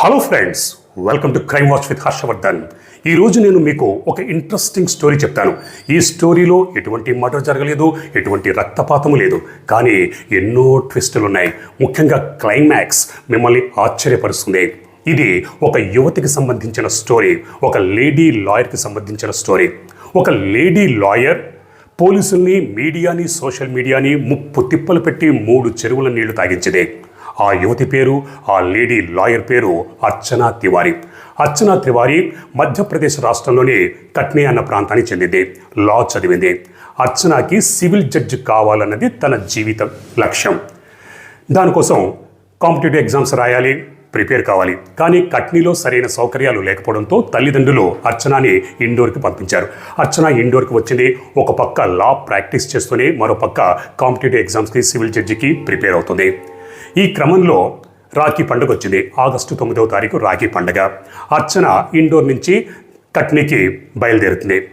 Hello friends welcome to Crime Watch with Harshavardhan ఈ రోజు నేను మీకు ఒక ఇంట్రెస్టింగ్ స్టోరీ చెప్తాను. ఈ స్టోరీలో ఎటువంటి మర్డర్ జరగలేదు ఎటువంటి రక్తపాతం లేదు. కానీ ఎన్నో ట్విస్టులు ఉన్నాయి. ముఖ్యంగా క్లైమాక్స్ మిమ్మల్ని ఆశ్చర్యపరుస్తుంది. ఇది ఒక యువతికి సంబంధించిన స్టోరీ ఒక లేడీ లాయర్కి సంబంధించిన స్టోరీ ఒక లేడీ లాయర్ పోలీసుల్ని మీడియాని సోషల్ మీడియాని ముప్పు తిప్పలు పెట్టి మూడు చెరువుల నీళ్ళు తాగించింది. ఆ యువతి పేరు ఆ లేడీ లాయర్ పేరు అర్చనా తివారీ. అర్చనా తివారీ మధ్యప్రదేశ్ రాష్ట్రంలోని కట్నీ అన్న ప్రాంతానికి చెందింది. లా చదివింది. అర్చనాకి సివిల్ జడ్జి కావాలన్నది తన జీవిత లక్ష్యం. దానికోసం కాంపిటేటివ్ ఎగ్జామ్స్ రాయాలి ప్రిపేర్ కావాలి. కానీ కట్నీలో సరైన సౌకర్యాలు లేకపోవడంతో తల్లిదండ్రులు అర్చనాని ఇండోర్కి పంపించారు. అర్చన ఇండోర్కి వచ్చింది. ఒక పక్క లా ప్రాక్టీస్ చేస్తూనే మరో పక్క కాంపిటేటివ్ ఎగ్జామ్స్కి సివిల్ జడ్జికి ప్రిపేర్ అవుతుంది. ఈ క్రమంలో రాఖీ పండుగ వచ్చింది ఆగస్టు తొమ్మిదవ తారీఖు రాఖీ పండుగ. అర్చన ఇండోర్ నుంచి కట్నీకి బయలుదేరుతుంది.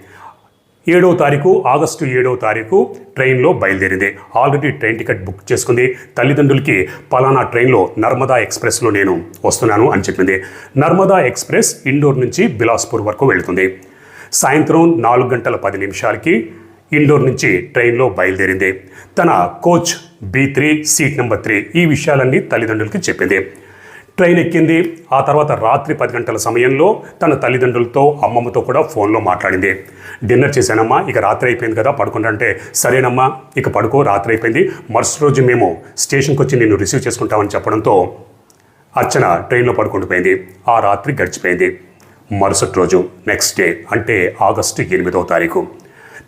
ఏడవ తారీఖు ఆగస్టు ఏడవ తారీఖు ట్రైన్లో బయలుదేరింది. ఆల్రెడీ ట్రైన్ టికెట్ బుక్ చేసుకుంది. తల్లిదండ్రులకి పలానా ట్రైన్లో నర్మదా ఎక్స్ప్రెస్లో నేను వస్తున్నాను అని చెప్పింది. నర్మదా ఎక్స్ప్రెస్ ఇండోర్ నుంచి బిలాస్పూర్ వరకు వెళుతుంది. సాయంత్రం నాలుగు గంటల పది నిమిషాలకి ఇండోర్ నుంచి ట్రైన్లో బయలుదేరింది. తన coach B three seat number three. ఈ విషయాలన్నీ తల్లిదండ్రులకి చెప్పింది. ట్రైన్ ఎక్కింది. ఆ తర్వాత రాత్రి పది గంటల సమయంలో తన తల్లిదండ్రులతో అమ్మమ్మతో కూడా ఫోన్లో మాట్లాడింది. డిన్నర్ చేశానమ్మా ఇక రాత్రి అయిపోయింది కదా పడుకుంటే సరేనమ్మా ఇక పడుకో రాత్రి అయిపోయింది. మరుసటి రోజు మేము స్టేషన్కి వచ్చి నిన్ను రిసీవ్ చేసుకుంటామని చెప్పడంతో అర్చన ట్రైన్లో పడుకుండిపోయింది ఆ రాత్రి గడిచిపోయింది. మరుసటి రోజు నెక్స్ట్ డే అంటే ఆగస్టు ఎనిమిదవ తారీఖు.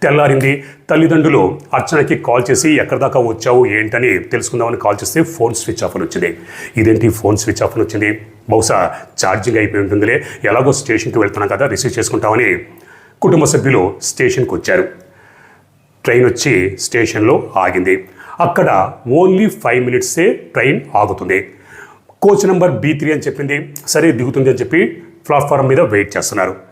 తెల్లారింది. తల్లిదండ్రులు అర్చనకి కాల్ చేసి ఎక్కడి దాకా వచ్చావు? ఏంటని తెలుసుకుందామని కాల్ చేస్తే ఫోన్ స్విచ్ ఆఫ్ అని వచ్చింది. ఇదేంటి ఫోన్ స్విచ్ ఆఫ్ అని వచ్చింది? బహుశా ఛార్జింగ్ అయిపోయి ఉంటుందిలే. ఎలాగో స్టేషన్కి వెళ్తున్నాం కదా రిసీవ్ చేసుకుంటామని కుటుంబ సభ్యులు స్టేషన్కి వచ్చారు. ట్రైన్ వచ్చి స్టేషన్లో ఆగింది. అక్కడ ఓన్లీ ఫైవ్ మినిట్సే ట్రైన్ ఆగుతుంది. కోచ్ నెంబర్ బీ త్రీ అని చెప్పింది. సరే దిగుతుంది అని చెప్పి ప్లాట్ఫారం మీద వెయిట్ చేస్తున్నారు.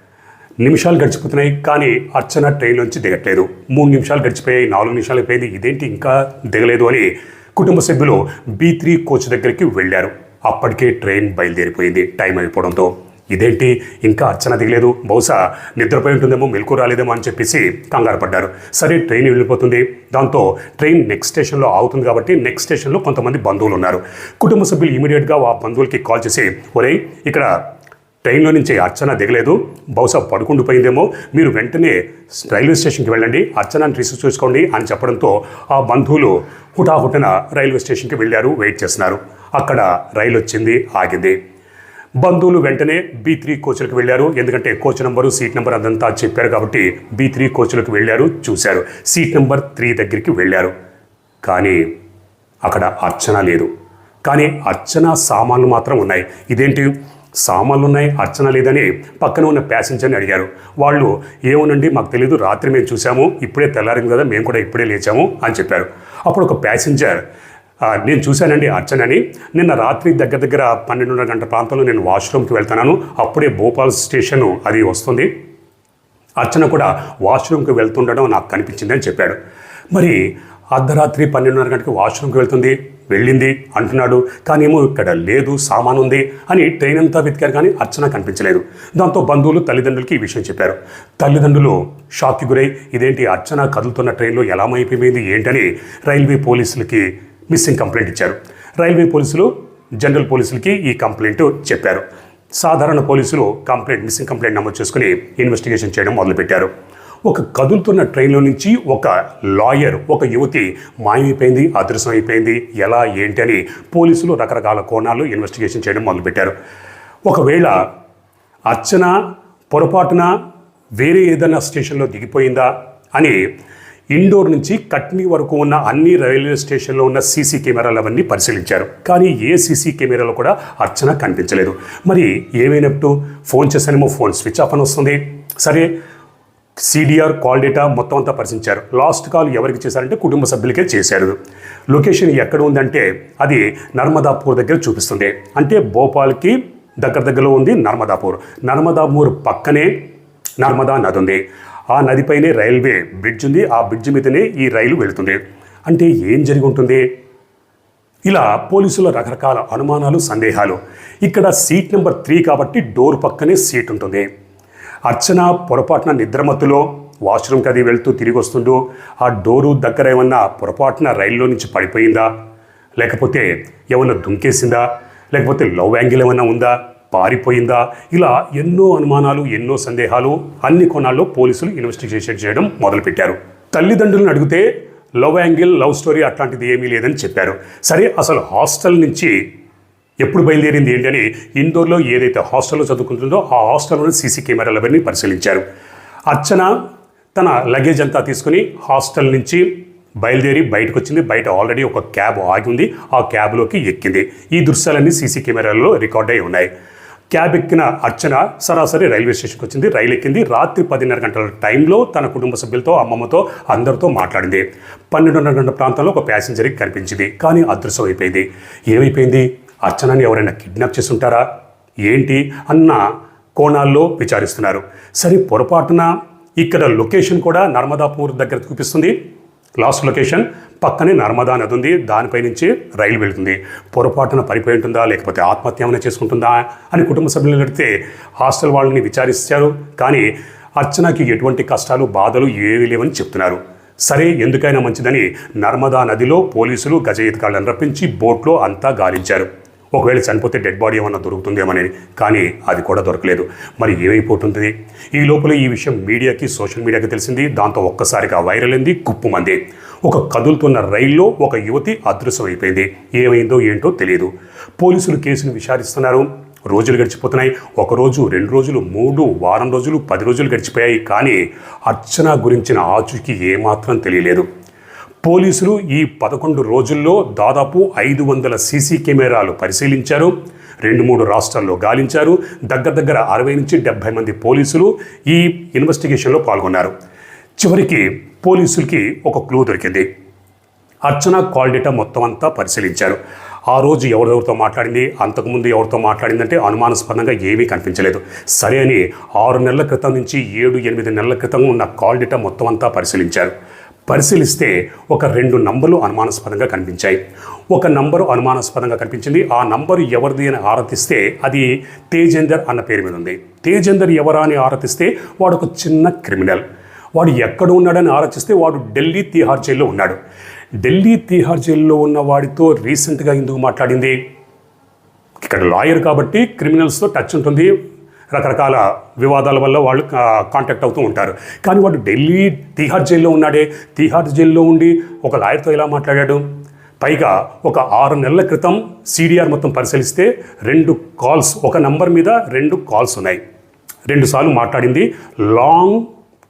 నిమిషాలు గడిచిపోతున్నాయి కానీ అర్చన ట్రైన్లోంచి దిగట్లేదు. మూడు నిమిషాలు గడిచిపోయాయి నాలుగు నిమిషాలు అయిపోయింది. ఇదేంటి ఇంకా దిగలేదు అని కుటుంబ సభ్యులు బీ త్రీ కోచ్ దగ్గరికి వెళ్ళారు. అప్పటికే ట్రైన్ బయలుదేరిపోయింది టైం అయిపోవడంతో. ఇదేంటి ఇంకా అర్చన దిగలేదు? బహుశా నిద్రపోయి ఉంటుందేమో మెలకు రాలేదేమో అని చెప్పేసి కంగారు పడ్డారు. సరే ట్రైన్ వెళ్ళిపోతుంది. దాంతో ట్రైన్ నెక్స్ట్ స్టేషన్లో ఆగుతుంది కాబట్టి నెక్స్ట్ స్టేషన్లో కొంతమంది బంధువులు ఉన్నారు. కుటుంబ సభ్యులు ఇమీడియట్గా ఆ బంధువులకి కాల్ చేసి ఒరే ఇక్కడ ట్రైన్లో నుంచి అర్చన దిగలేదు. బహుశా పడుకుండిపోయిందేమో మీరు వెంటనే రైల్వే స్టేషన్కి వెళ్ళండి. అర్చనని రిసీవ్ చేసుకోండి అని చెప్పడంతో ఆ బంధువులు హుటాహుటన రైల్వే స్టేషన్కి వెళ్ళారు వెయిట్ చేస్తున్నారు. అక్కడ రైలు వచ్చింది ఆగింది. బంధువులు వెంటనే బీ త్రీ కోచ్లకు వెళ్ళారు. ఎందుకంటే కోచ్ నెంబరు సీట్ నెంబర్ అదంతా చెప్పారు కాబట్టి బీ త్రీ కోచ్లకు వెళ్ళారు చూశారు. సీట్ నెంబర్ త్రీ దగ్గరికి వెళ్ళారు. కానీ అక్కడ అర్చన లేదు. కానీ అర్చన సామాన్లు మాత్రం ఉన్నాయి. ఇదేంటి? సామాన్లు ఉన్నాయి అర్చన లేదని పక్కన ఉన్న ప్యాసింజర్ని అడిగారు. వాళ్ళు ఏమోనండి మాకు తెలియదు రాత్రి మేము చూసాము ఇప్పుడే తెల్లారింది కదా మేము కూడా ఇప్పుడే లేచాము అని చెప్పారు. అప్పుడు ఒక ప్యాసింజర్ నేను చూశానండి అర్చనని నిన్న రాత్రి దగ్గర దగ్గర పన్నెండున్నర గంట ప్రాంతంలో నేను వాష్రూమ్కి వెళ్తున్నాను అప్పుడే భోపాల్ స్టేషను అది వస్తుంది. అర్చన కూడా వాష్రూమ్కి వెళ్తుండడం నాకు కనిపించింది అని చెప్పాడు. మరి అర్ధరాత్రి పన్నెండున్నర గంటకి వాష్రూమ్కి వెళ్తుంది. వెళ్ళింది. అంటున్నాడు. కానీ ఏమో ఇక్కడ లేదు సామాన్ ఉంది అని ట్రైన్ అంతా వెతికారు కానీ అర్చన కనిపించలేదు. దాంతో బంధువులు తల్లిదండ్రులకి ఈ విషయం చెప్పారు. తల్లిదండ్రులు షాక్కి గురై ఇదేంటి అర్చన కదులుతున్న ట్రైన్లో ఎలా అయిపోయింది ఏంటని రైల్వే పోలీసులకి మిస్సింగ్ కంప్లైంట్ ఇచ్చారు. రైల్వే పోలీసులు జనరల్ పోలీసులకి ఈ కంప్లైంట్ చెప్పారు. సాధారణ పోలీసులు కంప్లైంట్ మిస్సింగ్ కంప్లైంట్ నమోదు చేసుకుని ఇన్వెస్టిగేషన్ చేయడం మొదలుపెట్టారు. ఒక కదులుతున్న ట్రైన్లో నుంచి ఒక లాయర్ ఒక యువతి మాయమైపోయింది అదృశ్యం అయిపోయింది ఎలా ఏంటి అని పోలీసులు రకరకాల కోణాలు ఇన్వెస్టిగేషన్ చేయడం మొదలుపెట్టారు. ఒకవేళ అర్చన పొరపాటున వేరే ఏదైనా స్టేషన్లో దిగిపోయిందా అని ఇండోర్ నుంచి కట్నీ వరకు ఉన్న అన్ని రైల్వే స్టేషన్లో ఉన్న సీసీ కెమెరాలు అవన్నీ పరిశీలించారు. కానీ ఏ సీసీ కెమెరాలో కూడా అర్చన కనిపించలేదు. మరి ఏమైనట్టు? ఫోన్ చేశానేమో ఫోన్ స్విచ్ ఆఫ్ అని వస్తుంది. సరే సిడిఆర్ కాల్ డేటా మొత్తం అంతా పరిశీలించారు. లాస్ట్ కాల్ ఎవరికి చేశారంటే కుటుంబ సభ్యులకే చేశారు. లొకేషన్ ఎక్కడ ఉందంటే అది నర్మదాపూర్ దగ్గర చూపిస్తుంది. అంటే భోపాల్కి దగ్గర దగ్గరలో ఉంది నర్మదాపూర్. నర్మదాపూర్ పక్కనే నర్మదా నది ఉంది. ఆ నదిపైనే రైల్వే బ్రిడ్జ్ ఉంది. ఆ బ్రిడ్జ్ మీదనే ఈ రైలు వెళుతుంది. అంటే ఏం జరిగి ఉంటుంది? ఇలా పోలీసుల రకరకాల అనుమానాలు సందేహాలు. ఇక్కడ సీట్ నెంబర్ త్రీ కాబట్టి డోర్ పక్కనే సీట్ ఉంటుంది. అర్చన పొరపాటున నిద్రమత్తులో వాష్రూమ్కి అది వెళ్తూ తిరిగి వస్తుండూ ఆ డోరు దగ్గర ఏమన్నా పొరపాటున రైల్లో నుంచి పడిపోయిందా? లేకపోతే ఏమన్నా దుంకేసిందా? లేకపోతే లవ్ యాంగిల్ ఏమైనా ఉందా? పారిపోయిందా? ఇలా ఎన్నో అనుమానాలు ఎన్నో సందేహాలు అన్ని కోణాల్లో పోలీసులు ఇన్వెస్టిగేషన్ చేయడం మొదలుపెట్టారు. తల్లిదండ్రులను అడిగితే లవ్ యాంగిల్ లవ్ స్టోరీ అట్లాంటిది ఏమీ లేదని చెప్పారు. సరే అసలు హాస్టల్ నుంచి ఎప్పుడు బయలుదేరింది ఏంటి అని ఇండోర్లో ఏదైతే హాస్టల్లో చదువుకుంటుందో ఆ హాస్టల్లోని సీసీ కెమెరాలవన్నీ పరిశీలించారు. అర్చన తన లగేజ్ అంతా తీసుకుని హాస్టల్ నుంచి బయలుదేరి బయటకు వచ్చింది బయట ఆల్రెడీ ఒక క్యాబ్ ఆగి ఉంది ఆ క్యాబ్లోకి ఎక్కింది. ఈ దృశ్యాలన్నీ సీసీ కెమెరాలలో రికార్డ్ అయి ఉన్నాయి. క్యాబ్ ఎక్కిన అర్చన సరాసరి రైల్వే స్టేషన్కి వచ్చింది రైలు ఎక్కింది. రాత్రి పదిన్నర గంటల టైంలో తన కుటుంబ సభ్యులతో అమ్మమ్మతో అందరితో మాట్లాడింది. పన్నెండున్నర గంటల ప్రాంతంలో ఒక ప్యాసింజర్కి కనిపించింది. కానీ అదృశ్యం అయిపోయింది ఏమైపోయింది? అర్చనని ఎవరైనా కిడ్నాప్ చేస్తుంటారా? ఏంటి? అన్న కోణాల్లో విచారిస్తున్నారు. సరే పొరపాటున ఇక్కడ లొకేషన్ కూడా నర్మదాపూర్ దగ్గర చూపిస్తుంది. లాస్ట్ లొకేషన్ పక్కనే నర్మదా నది ఉంది. దానిపై నుంచి రైలు వెళ్తుంది. పొరపాటున పడిపోయి ఉంటుందా? లేకపోతే ఆత్మహత్య ఏమైనా చేసుకుంటుందా? అని కుటుంబ సభ్యులను అడిగితే హాస్టల్ వాళ్ళని విచారిస్తారు. కానీ అర్చనకి ఎటువంటి కష్టాలు బాధలు ఏవి లేవని చెప్తున్నారు. సరే ఎందుకైనా మంచిదని నర్మదా నదిలో పోలీసులు గజ ఈతగాళ్ళని రప్పించి బోట్లో అంతా గాలించారు. ఒకవేళ చనిపోతే డెడ్ బాడీ ఏమన్నా దొరుకుతుందేమని కానీ అది కూడా దొరకలేదు. మరి ఏమైపోతుంది ఈ లోపల ఈ విషయం మీడియాకి సోషల్ మీడియాకి తెలిసింది. దాంతో ఒక్కసారిగా వైరల్ అయింది కుప్పుమంది ఒక కదులుతున్న రైల్లో ఒక యువతి అదృశ్యం అయిపోయింది ఏమైందో ఏంటో తెలియదు. పోలీసులు కేసును విచారిస్తున్నారు. రోజులు గడిచిపోతున్నాయి. ఒక రోజు రెండు రోజులు మూడు వారం రోజులు పది రోజులు గడిచిపోయాయి. కానీ అర్చన గురించిన ఆచూకీ ఏమాత్రం తెలియలేదు. పోలీసులు ఈ పదకొండు రోజుల్లో దాదాపు ఐదు వందల సీసీ కెమెరాలు పరిశీలించారు. రెండు మూడు రాష్ట్రాల్లో గాలించారు. దగ్గర దగ్గర అరవై నుంచి డెబ్బై మంది పోలీసులు ఈ ఇన్వెస్టిగేషన్లో పాల్గొన్నారు. చివరికి పోలీసులకి ఒక క్లూ దొరికింది. అర్చన కాల్ డేటా మొత్తం అంతా పరిశీలించారు. ఆ రోజు ఎవరెవరితో మాట్లాడింది? అంతకుముందు ఎవరితో మాట్లాడిందంటే అనుమానాస్పదంగా ఏమీ కనిపించలేదు. సరే అని ఆరు నెలల క్రితం నుంచి ఏడు ఎనిమిది నెలల క్రితం ఉన్న కాల్ డేటా మొత్తం అంతా పరిశీలించారు. పరిశీలిస్తే ఒక రెండు నంబర్లు అనుమానాస్పదంగా కనిపించాయి. ఒక నంబరు అనుమానాస్పదంగా కనిపించింది. ఆ నంబరు ఎవరిది అని ఆరతిస్తే అది తేజేందర్ అన్న పేరు మీద ఉంది. తేజేందర్ ఎవరా అని ఆరతిస్తే వాడు ఒక చిన్న క్రిమినల్. వాడు ఎక్కడ ఉన్నాడని ఆలోచిస్తే వాడు ఢిల్లీ తీహార్ జైల్లో ఉన్నాడు. ఢిల్లీ తీహార్ జైల్లో ఉన్న వాడితో రీసెంట్గా ఎందుకు మాట్లాడింది? ఇక్కడ లాయర్ కాబట్టి క్రిమినల్స్తో టచ్ ఉంటుంది. రకరకాల వివాదాల వల్ల వాళ్ళు కాంటాక్ట్ అవుతూ ఉంటారు. కానీ వాడు ఢిల్లీ తీహార్ జైల్లో ఉన్నాడే. తీహార్ జైల్లో ఉండి ఒక లాయర్తో ఎలా మాట్లాడాడు? పైగా ఒక ఆరు నెలల క్రితం సిడిఆర్ మొత్తం పరిశీలిస్తే రెండు కాల్స్ ఒక నంబర్ మీద రెండు కాల్స్ ఉన్నాయి. రెండుసార్లు మాట్లాడింది లాంగ్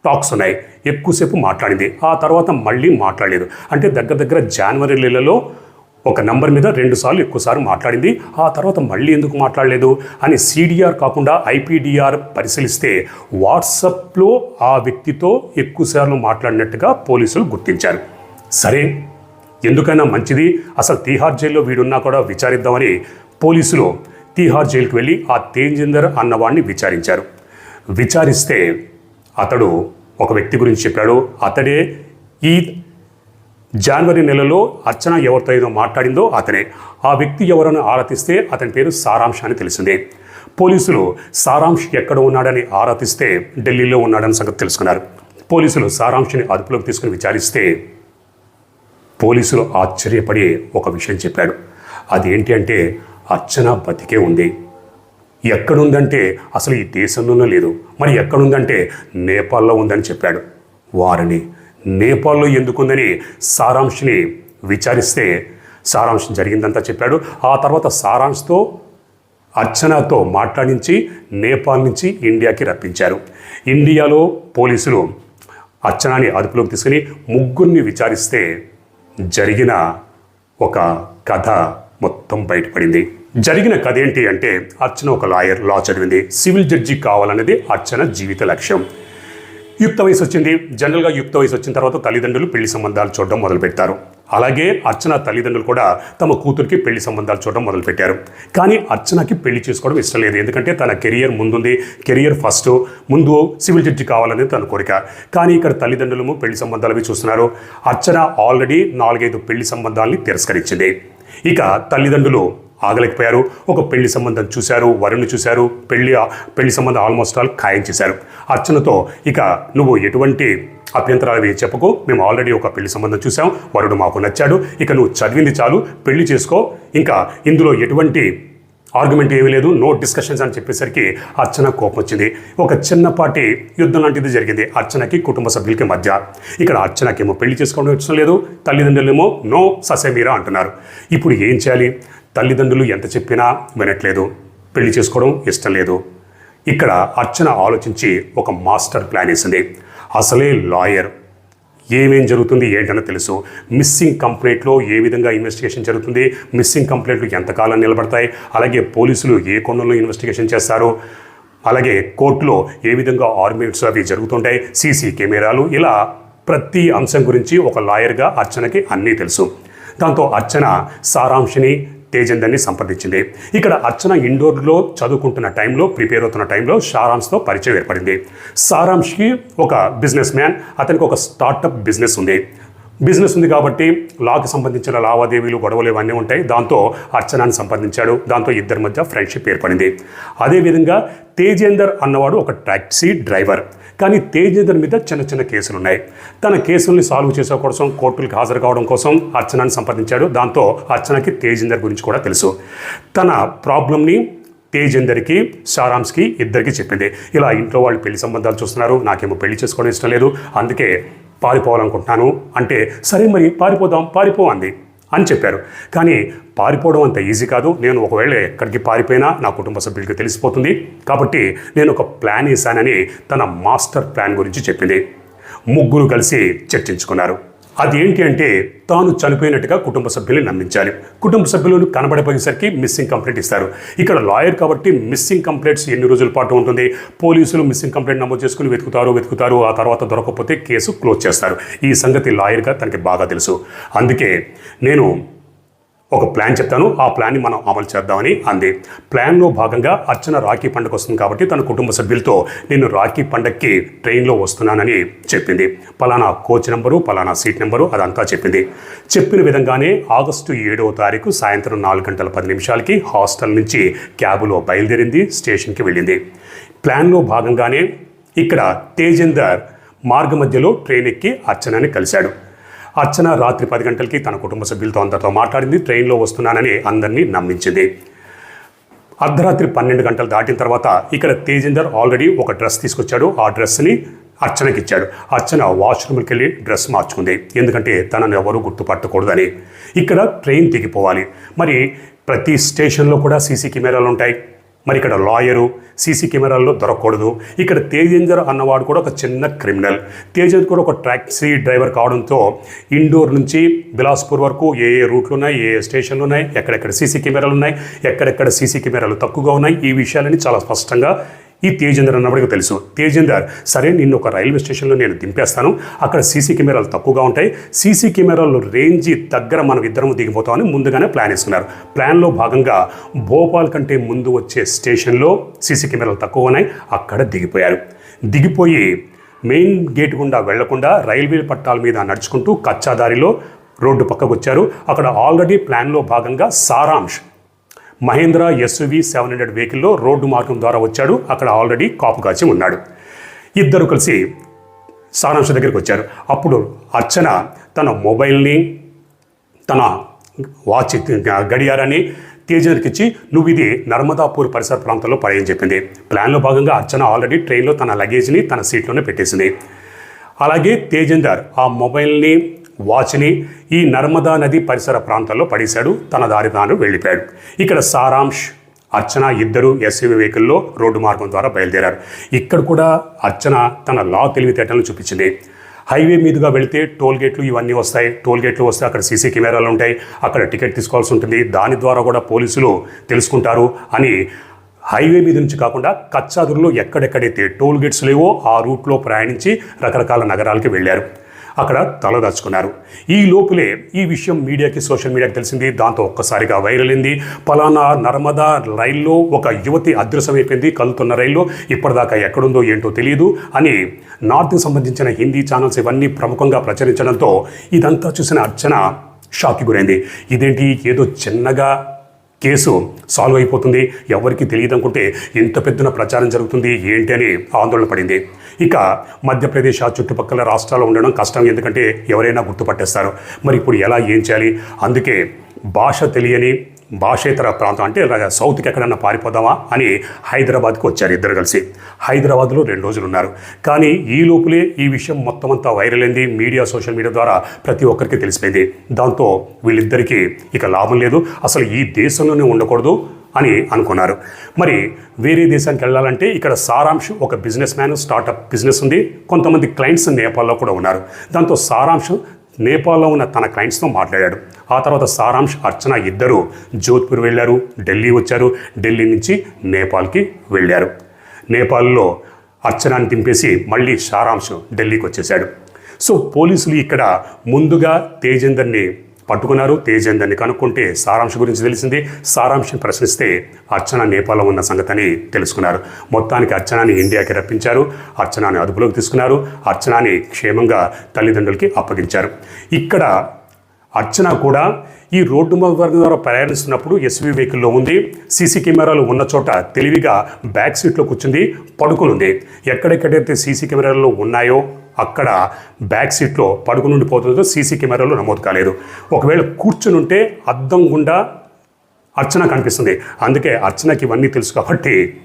టాక్స్ ఉన్నాయి. ఎక్కువసేపు మాట్లాడింది. ఆ తర్వాత మళ్ళీ మాట్లాడలేదు. అంటే దగ్గర దగ్గర జనవరి నెలలో ఒక నంబర్ మీద రెండు సార్లు ఎక్కువసార్లు మాట్లాడింది. ఆ తర్వాత మళ్ళీ ఎందుకు మాట్లాడలేదు? అని సిడిఆర్ కాకుండా ఐపీడిఆర్ పరిశీలిస్తే వాట్సాప్లో ఆ వ్యక్తితో ఎక్కువసార్లు మాట్లాడినట్టుగా పోలీసులు గుర్తించారు. సరే ఎందుకైనా మంచిది. అసలు తీహార్ జైల్లో వీడున్నా కూడా విచారిద్దామని పోలీసులు తీహార్ జైలుకి వెళ్ళి ఆ తేజేందర్ అన్నవాడిని విచారించారు. విచారిస్తే అతడు ఒక వ్యక్తి గురించి చెప్పాడు. అతడే ఈ జనవరి నెలలో అర్చన ఎవరితో ఏదో మాట్లాడిందో అతనే. ఆ వ్యక్తి ఎవరని ఆరాధిస్తే అతని పేరు సారాంశాన్ని అని తెలిసిందే. పోలీసులు సారాంశ్ ఎక్కడ ఉన్నాడని ఆరాధిస్తే ఢిల్లీలో ఉన్నాడని సంగతి తెలుసుకున్నారు. పోలీసులు సారాంశ్ని అదుపులోకి తీసుకుని విచారిస్తే పోలీసులు ఆశ్చర్యపడి ఒక విషయం చెప్పాడు అదేంటి అంటే అర్చన బతికే ఉంది. ఎక్కడుందంటే అసలు ఈ దేశంలోనే లేదు. మరి ఎక్కడుందంటే నేపాల్లో ఉందని చెప్పాడు. వారిని నేపాల్లో ఎందుకుందని సారాంశ్ని విచారిస్తే సారాంశం జరిగిందంతా చెప్పాడు. ఆ తర్వాత సారాంశ్తో అర్చనతో మాట్లాడించి నేపాల్ నుంచి ఇండియాకి రప్పించారు. ఇండియాలో పోలీసులు అర్చనాని అదుపులోకి తీసుకుని ముగ్గురిని విచారిస్తే జరిగిన ఒక కథ మొత్తం బయటపడింది. జరిగిన కథ ఏంటి అంటే అర్చన ఒక లాయర్ లా చదివింది. సివిల్ జడ్జి కావాలనేది అర్చన జీవిత లక్ష్యం. యుక్త వయసు వచ్చింది. జనరల్గా యుక్త వయసు వచ్చిన తర్వాత తల్లిదండ్రులు పెళ్ళి సంబంధాలు చూడడం మొదలు పెడతారు అలాగే అర్చన తల్లిదండ్రులు కూడా తమ కూతురికి పెళ్ళి సంబంధాలు చూడడం మొదలుపెట్టారు. కానీ అర్చనకి పెళ్ళి చేసుకోవడం ఇష్టం లేదు. ఎందుకంటే తన కెరియర్ ముందుంది. కెరియర్ ఫస్ట్ ముందు సివిల్ జడ్జి కావాలనేది తన కోరిక. కానీ ఇక్కడ తల్లిదండ్రులు పెళ్ళి సంబంధాలు చూస్తున్నారు. అర్చన ఆల్రెడీ నాలుగైదు పెళ్ళి సంబంధాలని తిరస్కరించింది. ఇక తల్లిదండ్రులు ఆగలేకపోయారు. ఒక పెళ్ళి సంబంధం చూశారు వరుణ్ణి చూశారు పెళ్ళి పెళ్ళి సంబంధం ఆల్మోస్ట్ ఆల్ ఖాయం చేశారు. అర్చనతో ఇక నువ్వు ఎటువంటి అభ్యంతరాలు అవి చెప్పకు. మేము ఆల్రెడీ ఒక పెళ్ళి సంబంధం చూసాం వరుడు మాకు నచ్చాడు. ఇక నువ్వు చదివింది చాలు పెళ్ళి చేసుకో. ఇంకా ఇందులో ఎటువంటి ఆర్గ్యుమెంట్ ఏమీ లేదు నో డిస్కషన్స్ అని చెప్పేసరికి అర్చన కోపం వచ్చింది. ఒక చిన్నపాటి యుద్ధం లాంటిది జరిగింది అర్చనకి కుటుంబ సభ్యులకి మధ్య. ఇక్కడ అర్చనకేమో పెళ్ళి చేసుకోవడం ఇష్టం లేదు తల్లిదండ్రులేమో నో ససేమీరా అంటున్నారు. ఇప్పుడు ఏం చేయాలి? తల్లిదండ్రులు ఎంత చెప్పినా వినట్లేదు. పెళ్ళి చేసుకోవడం ఇష్టం లేదు. ఇక్కడ అర్చన ఆలోచించి ఒక మాస్టర్ ప్లాన్ వేసింది. అసలే లాయర్. ఏమేం జరుగుతుంది ఏంటనో తెలుసు. మిస్సింగ్ కంప్లైంట్లో ఏ విధంగా ఇన్వెస్టిగేషన్ జరుగుతుంది? మిస్సింగ్ కంప్లైంట్లు ఎంతకాలం నిలబడతాయి? అలాగే పోలీసులు ఏ కోణంలో ఇన్వెస్టిగేషన్ చేస్తారు? అలాగే కోర్టులో ఏ విధంగా ఆర్గ్యుమెంట్స్ అవి జరుగుతుంటాయి? సీసీ కెమెరాలు? ఇలా ప్రతి అంశం గురించి ఒక లాయర్గా అర్చనకి అన్నీ తెలుసు. దాంతో అర్చన సారాంశిని తేజందర్ని సంప్రదించింది. ఇక్కడ అర్చన ఇండోర్లో చదువుకుంటున్న టైంలో ప్రిపేర్ అవుతున్న టైంలో సారాంశ్తో పరిచయం ఏర్పడింది. సారాంశ్కి ఒక బిజినెస్ మ్యాన్ అతనికి ఒక స్టార్టప్ బిజినెస్ ఉంది. బిజినెస్ ఉంది కాబట్టి లాకి సంబంధించిన లావాదేవీలు గొడవలు ఇవన్నీ ఉంటాయి. దాంతో అర్చనాన్ని సంపాదించాడు దాంతో ఇద్దరి మధ్య ఫ్రెండ్షిప్ ఏర్పడింది. అదేవిధంగా తేజేందర్ అన్నవాడు ఒక టాక్సీ డ్రైవర్. కానీ తేజేందర్ మీద చిన్న చిన్న కేసులు ఉన్నాయి తన కేసుల్ని సాల్వ్ చేసే కోసం కోర్టులకు హాజరు కావడం కోసం అర్చనాన్ని సంప్రదించాడు. దాంతో అర్చనకి తేజేందర్ గురించి కూడా తెలుసు. తన ప్రాబ్లమ్ని తేజేందర్కి సారాంశ్కి ఇద్దరికి చెప్పింది. ఇలా ఇంట్లో వాళ్ళు పెళ్ళి సంబంధాలు చూస్తున్నారు. నాకేమో పెళ్ళి చేసుకోవడం ఇష్టం లేదు. అందుకే పారిపోవాలనుకుంటున్నాను. అంటే సరే మరి పారిపోదాం పారిపో అంది. అని చెప్పారు. కానీ పారిపోవడం అంత ఈజీ కాదు. నేను ఒకవేళ ఎక్కడికి పారిపోయినా నా కుటుంబ సభ్యులకి తెలిసిపోతుంది. కాబట్టి నేను ఒక ప్లాన్ వేశానని తన మాస్టర్ ప్లాన్ గురించి చెప్పింది. ముగ్గురు కలిసి చర్చించుకున్నారు. అది ఏంటి అంటే తాను చనిపోయినట్టుగా కుటుంబ సభ్యుల్ని నమ్మించాలి. కుటుంబ సభ్యులు కనబడిపోయేసరికి మిస్సింగ్ కంప్లైంట్ ఇస్తారు. ఇక్కడ లాయర్ కాబట్టి మిస్సింగ్ కంప్లైంట్స్ ఎన్ని రోజుల పాటు ఉంటుంది? పోలీసులు మిస్సింగ్ కంప్లైంట్ నమోదు చేసుకుని వెతుకుతారు వెతుకుతారు ఆ తర్వాత దొరకకపోతే కేసు క్లోజ్ చేస్తారు. ఈ సంగతి లాయర్గా తనకి బాగా తెలుసు. అందుకే నేను ఒక ప్లాన్ చెప్తాను. ఆ ప్లాన్ని మనం అమలు చేద్దామని అంది. ప్లాన్లో భాగంగా అర్చన రాఖీ పండుగ వస్తుంది కాబట్టి తన కుటుంబ సభ్యులతో నేను రాఖీ పండగకి ట్రైన్లో వస్తున్నానని చెప్పింది. పలానా కోచ్ నెంబరు పలానా సీట్ నెంబరు అదంతా చెప్పింది. చెప్పిన విధంగానే ఆగస్టు ఏడవ తారీఖు సాయంత్రం నాలుగు గంటల పది నిమిషాలకి హాస్టల్ నుంచి క్యాబులో బయలుదేరింది స్టేషన్కి వెళ్ళింది. ప్లాన్లో భాగంగానే ఇక్కడ తేజేందర్ మార్గ మధ్యలో ట్రైన్ ఎక్కి అర్చనని కలిశాడు. అర్చన రాత్రి పది గంటలకి తన కుటుంబ సభ్యులతో అందరితో మాట్లాడింది. ట్రైన్లో వస్తున్నానని అందరినీ నమ్మించింది. అర్ధరాత్రి పన్నెండు గంటలు దాటిన తర్వాత ఇక్కడ తేజేందర్ ఆల్రెడీ ఒక డ్రెస్ తీసుకొచ్చాడు. ఆ డ్రెస్ని అర్చనకి ఇచ్చాడు. అర్చన వాష్రూమ్కి వెళ్ళి డ్రెస్ మార్చుకుంది. ఎందుకంటే తనను ఎవరు గుర్తుపట్టకూడదని. ఇక్కడ ట్రైన్ దిగిపోవాలి. మరి ప్రతి స్టేషన్లో కూడా సీసీ కెమెరాలు ఉంటాయి. మరి ఇక్కడ లాయరు సీసీ కెమెరాల్లో దొరకకూడదు. ఇక్కడ తేజేందర్ అన్నవాడు కూడా ఒక చిన్న క్రిమినల్. తేజేందర్ కూడా ఒక ట్యాక్సీ డ్రైవర్ కావడంతో ఇండోర్ నుంచి బిలాస్పూర్ వరకు ఏ ఏ రూట్లు ఉన్నాయి ఏ ఏ స్టేషన్లు ఉన్నాయి ఎక్కడెక్కడ సీసీ కెమెరాలు ఉన్నాయి ఎక్కడెక్కడ సీసీ కెమెరాలు తక్కువగా ఉన్నాయి ఈ విషయాలని చాలా స్పష్టంగా ఈ తేజేందర్ అన్నప్పటికీ తెలుసు. తేజేందర్ సరే నిన్ను ఒక రైల్వే స్టేషన్లో నేను దింపేస్తాను. అక్కడ సీసీ కెమెరాలు తక్కువగా ఉంటాయి. సీసీ కెమెరాలు రేంజ్ దగ్గర మనం ఇద్దరం దిగిపోతామని ముందుగానే ప్లాన్ వేసుకున్నారు. ప్లాన్లో భాగంగా భోపాల్ కంటే ముందు వచ్చే స్టేషన్లో సీసీ కెమెరాలు తక్కువ ఉన్నాయి. అక్కడ దిగిపోయారు. దిగిపోయి మెయిన్ గేట్ గుండా వెళ్ళకుండా రైల్వే పట్టాల మీద నడుచుకుంటూ కచ్చాదారిలో రోడ్డు పక్కకు వచ్చారు. అక్కడ ఆల్రెడీ ప్లాన్లో భాగంగా Saransh Mahindra SUV seven hundred వెహికల్లో రోడ్డు మార్గం ద్వారా వచ్చాడు. అక్కడ ఆల్రెడీ కాపు కాచి ఉన్నాడు. ఇద్దరు కలిసి సారాంశ దగ్గరికి వచ్చారు. అప్పుడు అర్చన తన మొబైల్ని తన వాచ్ గడియారాన్ని తేజర్కి ఇచ్చి నువ్వు ఇది నర్మదాపూర్ పరిసర ప్రాంతంలో పడేయని చెప్పింది. ప్లాన్లో భాగంగా అర్చన ఆల్రెడీ ట్రైన్లో తన లగేజ్ని తన సీట్లోనే పెట్టేసింది. అలాగే తేజేందర్ ఆ మొబైల్ని వాచ్ని ఈ నర్మదా నది పరిసర ప్రాంతాల్లో పడేశాడు. తన దారి తాను వెళ్ళిపోయాడు. ఇక్కడ సారాంశ్ అర్చన ఇద్దరు ఎస్యూవీ వెహికల్లో రోడ్డు మార్గం ద్వారా బయలుదేరారు. ఇక్కడ కూడా అర్చన తన లా తెలివితేటలను చూపించింది. హైవే మీదుగా వెళితే టోల్ గేట్లు ఇవన్నీ వస్తాయి. టోల్ గేట్లు వస్తే అక్కడ సీసీ కెమెరాలు ఉంటాయి. అక్కడ టికెట్ తీసుకోవాల్సి ఉంటుంది. దాని ద్వారా కూడా పోలీసులు తెలుసుకుంటారు అని హైవే మీద నుంచి కాకుండా కచ్చాదురులో ఎక్కడెక్కడైతే టోల్ గేట్స్ లేవో ఆ రూట్లో ప్రయాణించి రకరకాల నగరాలకి వెళ్ళారు. అక్కడ తలదాచుకున్నారు ఈ లోపులే ఈ విషయం మీడియాకి సోషల్ మీడియాకి తెలిసింది. దాంతో ఒక్కసారిగా వైరల్ అయింది. పలానా నర్మదా రైల్లో ఒక యువతి అదృశ్యమైపోయింది. కలుతున్న రైల్లో ఇప్పటిదాకా ఎక్కడుందో ఏంటో తెలియదు అని నార్త్కి సంబంధించిన హిందీ ఛానల్స్ ఇవన్నీ ప్రముఖంగా ప్రచురించడంతో ఇదంతా చూసిన అర్చన షాక్కి గురైంది. ఇదేంటి? ఏదో చిన్నగా కేసు సాల్వ్ అయిపోతుంది. ఎవరికి తెలియదు అనుకుంటే ఇంత పెద్దన ప్రచారం జరుగుతుంది. ఏంటి అని ఆందోళన పడింది. ఇక మధ్యప్రదేశ్ ఆ చుట్టుపక్కల రాష్ట్రాల్లో ఉండడం కష్టం. ఎందుకంటే ఎవరైనా గుర్తుపట్టేస్తారు. మరి ఇప్పుడు ఎలా ఏం చేయాలి? అందుకే భాష తెలియని భాషేతర ప్రాంతం అంటే సౌత్కి ఎక్కడన్నా పారిపోదామా అని హైదరాబాద్కి వచ్చారు ఇద్దరు కలిసి. హైదరాబాద్లో రెండు రోజులు ఉన్నారు. కానీ ఈ లోపులే ఈ విషయం మొత్తం అంతా వైరల్ అయింది. మీడియా సోషల్ మీడియా ద్వారా ప్రతి ఒక్కరికి తెలిసిపోయింది. దాంతో వీళ్ళిద్దరికీ ఇక లాభం లేదు. అసలు ఈ దేశంలోనే ఉండకూడదు అని అనుకున్నారు. మరి వేరే దేశానికి వెళ్ళాలంటే ఇక్కడ సారాంశం ఒక బిజినెస్ మ్యాన్ స్టార్టప్ బిజినెస్ ఉంది. కొంతమంది క్లయింట్స్ నేపాల్లో కూడా ఉన్నారు. దాంతో సారాంశం నేపాల్లో ఉన్న తన క్లయింట్స్తో మాట్లాడాడు. ఆ తర్వాత సారాంశ్ అర్చన ఇద్దరు జోధ్పూర్ వెళ్ళారు ఢిల్లీ వచ్చారు ఢిల్లీ నుంచి నేపాల్కి వెళ్ళారు. నేపాల్లో అర్చనాన్ని దింపేసి మళ్ళీ సారాంశ్ ఢిల్లీకి వచ్చేసాడు సో పోలీసులు ఇక్కడ ముందుగా తేజేందర్ని పట్టుకున్నారు. తేజేందర్ని కనుక్కుంటే సారాంశం గురించి తెలిసింది. సారాంశం ప్రశ్నిస్తే అర్చన నేపాల్లో ఉన్న సంగతిని తెలుసుకున్నారు. మొత్తానికి అర్చనాని ఇండియాకి రప్పించారు. అర్చనాని అదుపులోకి తీసుకున్నారు. అర్చనాని క్షేమంగా తల్లిదండ్రులకి అప్పగించారు. ఇక్కడ అర్చన కూడా ఈ రోడ్డు మార్గం ద్వారా ప్రయాణిస్తున్నప్పుడు ఎస్వి వెహికల్లో ఉంది. సీసీ కెమెరాలు ఉన్న చోట తెలివిగా బ్యాక్ సీట్లో కూర్చుంది పడుకునుంది ఎక్కడెక్కడైతే సీసీ కెమెరాలు ఉన్నాయో అక్కడ బ్యాక్ సీట్లో పడుకుని ఉండిపోతుందో సీసీ కెమెరాలో నమోదు కాలేదు. ఒకవేళ కూర్చుని ఉంటే అద్దం గుండా అర్చన కనిపిస్తుంది. అందుకే అర్చనకి ఇవన్నీ తెలుసు కాబట్టి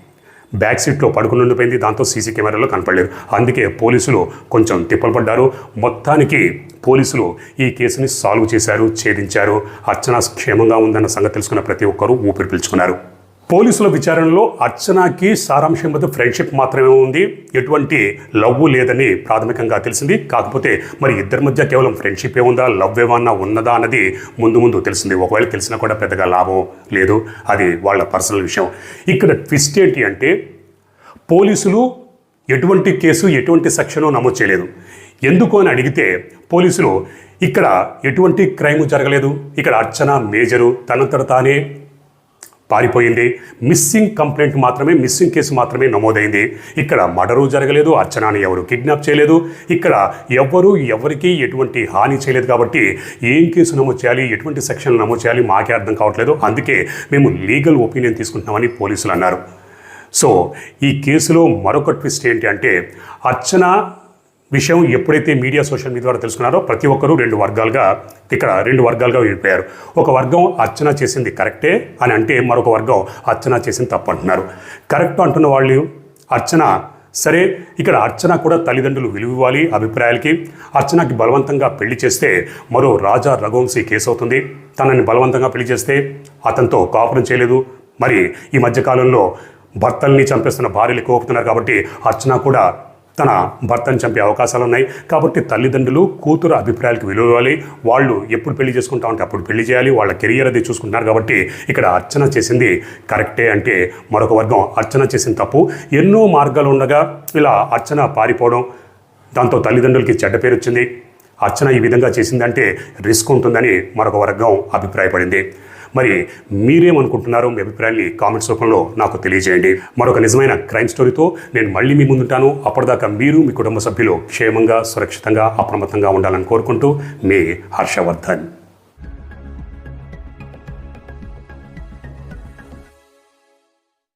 బ్యాక్ సీట్లో పడుకుని ఉండిపోయింది దాంతో సీసీ కెమెరాలో కనపడలేదు. అందుకే పోలీసులు కొంచెం తిప్పలు పడ్డారు మొత్తానికి పోలీసులు ఈ కేసుని సాల్వ్ చేశారు ఛేదించారు. అర్చన క్షేమంగా ఉందన్న సంగతి తెలుసుకున్న ప్రతి ఒక్కరూ ఊపిరి పీల్చుకున్నారు. పోలీసుల విచారణలో అర్చనాకి సారాంశం మధ్య ఫ్రెండ్షిప్ మాత్రమే ఉంది. ఎటువంటి లవ్ లేదని ప్రాథమికంగా తెలిసింది. కాకపోతే మరి ఇద్దరి మధ్య కేవలం ఫ్రెండ్షిప్ ఏముందా ఉందా? లవ్ ఏమన్నా ఉన్నదా అన్నది ముందు ముందు తెలిసింది. ఒకవేళ తెలిసినా కూడా పెద్దగా లాభం లేదు. అది వాళ్ళ పర్సనల్ విషయం. ఇక్కడ ట్విస్ట్ ఏంటి అంటే పోలీసులు ఎటువంటి కేసు ఎటువంటి సెక్షను నమోదు చేయలేదు. ఎందుకు అని అడిగితే పోలీసులు ఇక్కడ ఎటువంటి క్రైమ్ జరగలేదు. ఇక్కడ అర్చన మేజరు తనంతట తానే పారిపోయింది. మిస్సింగ్ కంప్లైంట్ మాత్రమే మిస్సింగ్ కేసు మాత్రమే నమోదైంది. ఇక్కడ మర్డరు జరగలేదు అర్చనాని ఎవరు కిడ్నాప్ చేయలేదు. ఇక్కడ ఎవ్వరూ ఎవరికి ఎటువంటి హాని చేయలేదు కాబట్టి ఏం కేసు నమోదు చేయాలి ఎటువంటి సెక్షన్లు నమోదు చేయాలి మాకే అర్థం కావట్లేదు. అందుకే మేము లీగల్ ఒపీనియన్ తీసుకుంటున్నామని పోలీసులు అన్నారు. సో ఈ కేసులో మరొక ట్విస్ట్ ఏంటి అంటే అర్చన విషయం ఎప్పుడైతే మీడియా సోషల్ మీడియా ద్వారా తెలుసుకున్నారో ప్రతి ఒక్కరూ రెండు వర్గాలుగా ఇక్కడ రెండు వర్గాలుగా విడిపోయారు. ఒక వర్గం అర్చన చేసింది కరెక్టే అని అంటే మరొక వర్గం అర్చన చేసింది తప్పు అంటున్నారు కరెక్ట్ అంటున్న వాళ్ళు అర్చన సరే ఇక్కడ అర్చన కూడా తల్లిదండ్రులు విలువ ఇవ్వాలి అభిప్రాయాలకి. అర్చనకి బలవంతంగా పెళ్ళి చేస్తే మరో రాజా రఘువంశీ కేసు అవుతుంది తనని బలవంతంగా పెళ్ళి చేస్తే అతనితో కాపురం చేయలేదు. మరి ఈ మధ్యకాలంలో భర్తల్ని చంపేస్తున్న భార్యలు ఎక్కువ కాబట్టి అర్చన కూడా తన భర్తను చంపే అవకాశాలు ఉన్నాయి. కాబట్టి తల్లిదండ్రులు కూతురు అభిప్రాయాలకు విలువ ఇవ్వాలి. వాళ్ళు ఎప్పుడు పెళ్ళి చేసుకుంటా ఉంటే అప్పుడు పెళ్ళి చేయాలి. వాళ్ళ కెరియర్ అది చూసుకుంటున్నారు కాబట్టి ఇక్కడ అర్చన చేసింది కరెక్టే అంటే మరొక వర్గం అర్చన చేసిన తప్పు. ఎన్నో మార్గాలు ఉండగా ఇలా అర్చన పారిపోవడం దాంతో తల్లిదండ్రులకి చెడ్డ పేరు వచ్చింది. అర్చన ఈ విధంగా చేసిందంటే రిస్క్ ఉంటుందని మరొక వర్గం అభిప్రాయపడింది. మరి మీరేమనుకుంటున్నారో మీ అభిప్రాయాన్ని కామెంట్స్ రూపంలో నాకు తెలియజేయండి. మరొక నిజమైన క్రైమ్ స్టోరీతో నేను మళ్ళీ మీ ముందుంటాను. అప్పటిదాకా మీరు మీ కుటుంబ సభ్యులు క్షేమంగా సురక్షితంగా అప్రమత్తంగా ఉండాలని కోరుకుంటూ మీ హర్షవర్ధన్.